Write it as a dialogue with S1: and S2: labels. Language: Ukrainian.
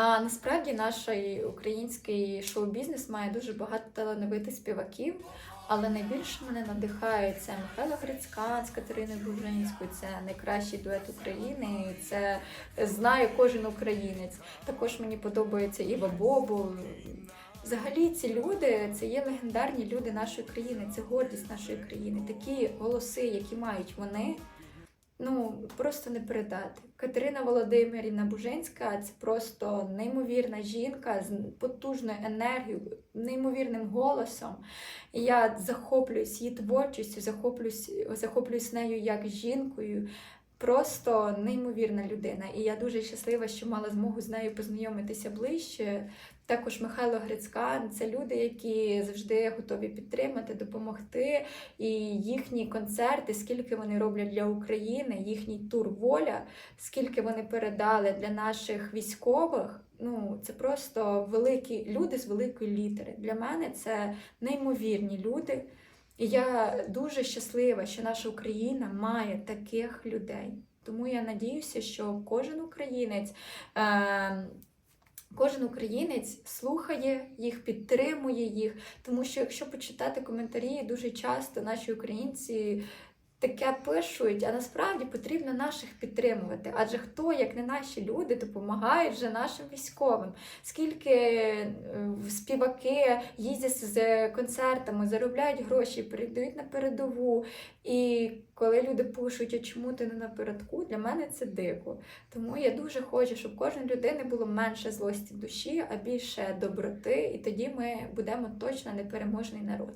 S1: А насправді наш український шоу-бізнес має дуже багато талановитих співаків. Але найбільше мене надихає це Михайло Грицькан з Катериною Бужинською, це найкращий дует України. Це знає кожен українець. Також мені подобається Іва Бобу. Взагалі, ці люди це є легендарні люди нашої країни, це гордість нашої країни. Такі голоси, які мають вони, ну просто не передати. Катерина Володимирівна Бужинська це просто неймовірна жінка з потужною енергією, неймовірним голосом. Я захоплююсь її творчістю, захоплююсь, захоплююсь нею як жінкою. Просто неймовірна людина. І я дуже щаслива, що мала змогу з нею познайомитися ближче. Також Михайло Грицькан це люди, які завжди готові підтримати, допомогти. І їхні концерти, скільки вони роблять для України, їхній тур воля, скільки вони передали для наших військових. Ну, це просто великі люди з великої літери. Для мене це неймовірні люди. І я дуже щаслива, що наша Україна має таких людей. Тому я надіюся, що кожен українець. Е- Кожен українець слухає їх, підтримує їх, тому що якщо почитати коментарі, дуже часто наші українці таке пишуть, а насправді потрібно наших підтримувати. Адже хто, як не наші люди, допомагають вже нашим військовим? Скільки е, співаки їздять з концертами, заробляють гроші, передають на передову. І коли люди пишуть, а чому ти не напередку, для мене це дико. Тому я дуже хочу, щоб кожен людини було менше злості душі, а більше доброти, і тоді ми будемо точно непереможний народ.